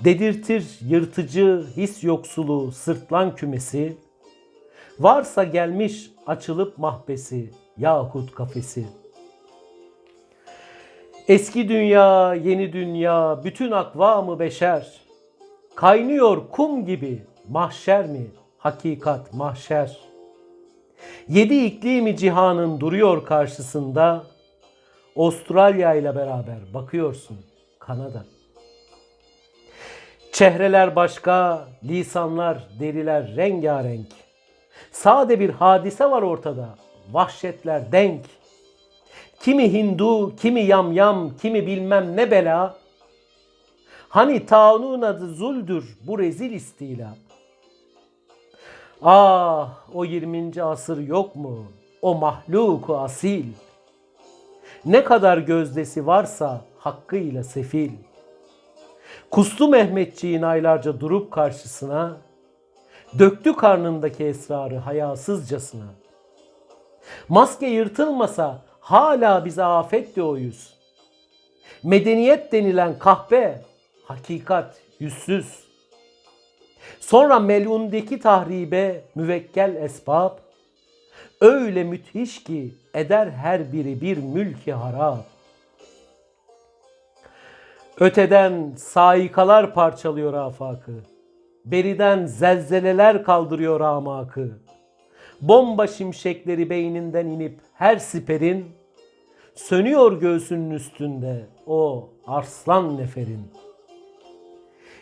Dedirtir yırtıcı his yoksulu sırtlan kümesi. Varsa gelmiş açılıp mahbesi yahut kafesi. Eski dünya, yeni dünya, bütün akvamı beşer. Kaynıyor kum gibi mahşer mi? Hakikat mahşer. Yedi iklimi cihanın duruyor karşısında. Avustralya ile beraber bakıyorsun Kanada. Çehreler başka, lisanlar, deriler rengarenk. Sade bir hadise var ortada. Vahşetler denk. Kimi Hindu, kimi yamyam, kimi bilmem ne bela. Hani taunun adı zuldür bu rezil istila. Ah o 20. asır yok mu? O mahluku asil. Ne kadar gözdesi varsa hakkıyla sefil. Kustu Mehmetçiğin aylarca durup karşısına, döktü karnındaki esrarı hayasızcasına. Maske yırtılmasa hala bize afetti o yüz. Medeniyet denilen kahpe, hakikat yüzsüz. Sonra melundeki tahribe müvekkel esbab, öyle müthiş ki eder her biri bir mülki harap. Öteden saikalar parçalıyor afakı. Beriden zelzeleler kaldırıyor amakı. Bomba şimşekleri beyninden inip her siperin sönüyor göğsünün üstünde o arslan neferin.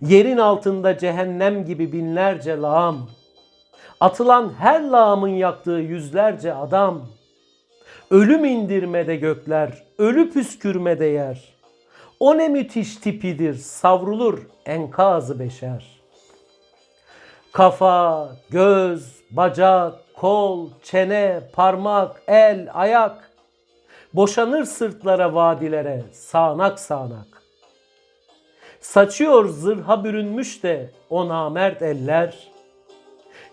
Yerin altında cehennem gibi binlerce lağım. Atılan her lağımın yaktığı yüzlerce adam. Ölüm indirmede gökler, ölü püskürmede yer. O ne müthiş tipidir, savrulur enkazı beşer. Kafa, göz, bacak, kol, çene, parmak, el, ayak. Boşanır sırtlara, vadilere, sağanak sağanak. Saçıyor zırha bürünmüş de o namert eller.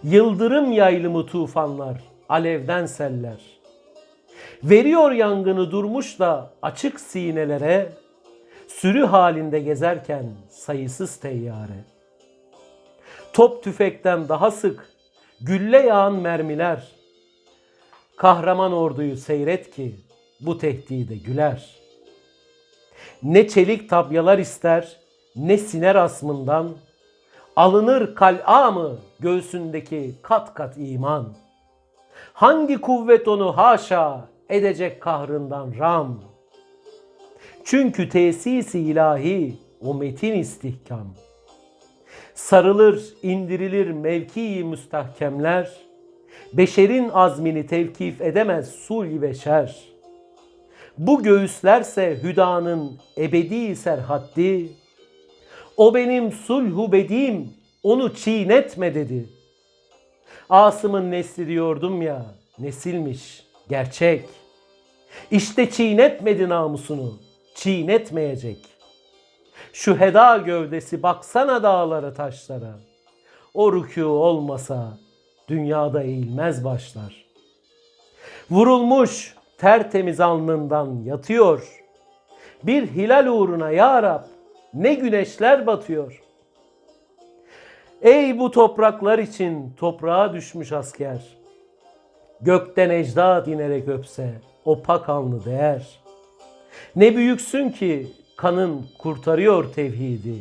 Yıldırım yaylımı tufanlar, alevden seller. Veriyor yangını durmuş da açık sinelere, sürü halinde gezerken sayısız teyyare. Top tüfekten daha sık gülle yağan mermiler. Kahraman orduyu seyret ki bu tehdide güler. Ne çelik tabyalar ister, ne siner asmından. Alınır kal'a mı göğsündeki kat kat iman? Hangi kuvvet onu haşa edecek kahrından ram? Çünkü tesisi ilahi o metin istihkam. Sarılır, indirilir mevki müstahkemler. Beşerin azmini tevkif edemez sulh beşer. Bu göğüslerse hüdanın ebedi serhaddi. O benim sulhu bedim, onu çiğnetme dedi. Asım'ın nesli diyordum ya, nesilmiş, gerçek. İşte çiğnetmedi namusunu, çiğnetmeyecek. Şu heda gövdesi baksana dağlara taşlara. O rükû olmasa dünyada eğilmez başlar. Vurulmuş tertemiz alnından yatıyor. Bir hilal uğruna ya Rab ne güneşler batıyor. Ey bu topraklar için toprağa düşmüş asker. Gökten ecdat inerek öpse o pak alnı değer. Ne büyüksün ki kanın kurtarıyor tevhidi.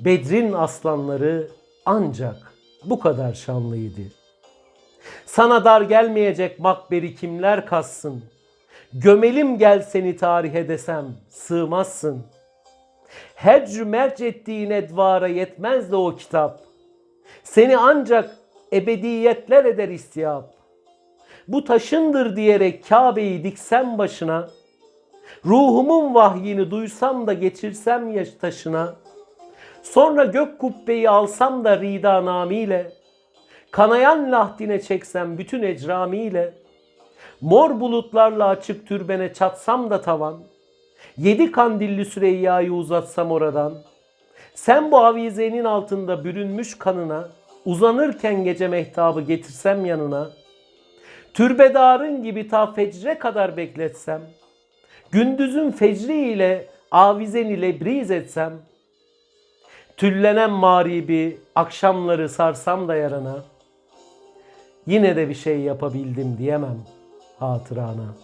Bedrin aslanları ancak bu kadar şanlıydı. Sana dar gelmeyecek makberi kimler kassın? Gömelim gel seni tarihe desem sığmazsın. Hecr merc ettiğin edvara yetmez de o kitap. Seni ancak ebediyetler eder istiyap. Bu taşındır diyerek Kabe'yi diksem başına, Ruhumun vahyini duysam da geçirsem yaş taşına, Sonra gök kubbeyi alsam da rida namiyle, kanayan lahdine çeksem bütün ecramiyle, mor bulutlarla açık türbene çatsam da tavan, yedi kandilli Süreyya'yı uzatsam oradan, sen bu avizenin altında bürünmüş kanına, uzanırken gece mehtabı getirsem yanına, türbedarın gibi ta fecre kadar bekletsem, gündüzün fecri ile avizeni lebriz etsem, tüllenen mağribi akşamları sarsam da yarana, yine de bir şey yapabildim diyemem hatırana.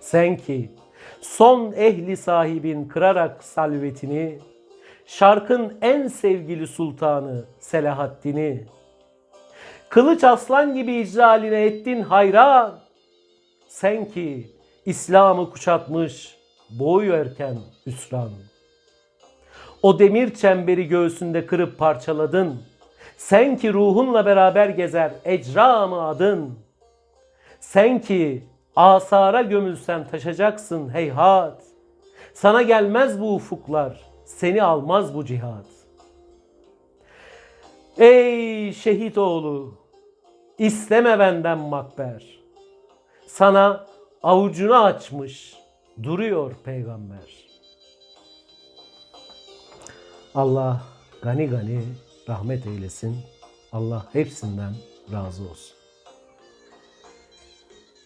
Sen ki son ehli sahibin kırarak salvetini, şarkın en sevgili sultanı Selahaddin'i, kılıç aslan gibi icraline ettin hayran, sen ki İslam'ı kuşatmış boyu erken hüsran. O demir çemberi göğsünde kırıp parçaladın. Sen ki ruhunla beraber gezer ecramı adın. Sen ki asara gömülsen taşacaksın heyhat. Sana gelmez bu ufuklar, seni almaz bu cihat. Ey şehit oğlu, isteme benden makber. Sana avucunu açmış duruyor peygamber. Allah gani gani rahmet eylesin. Allah hepsinden razı olsun.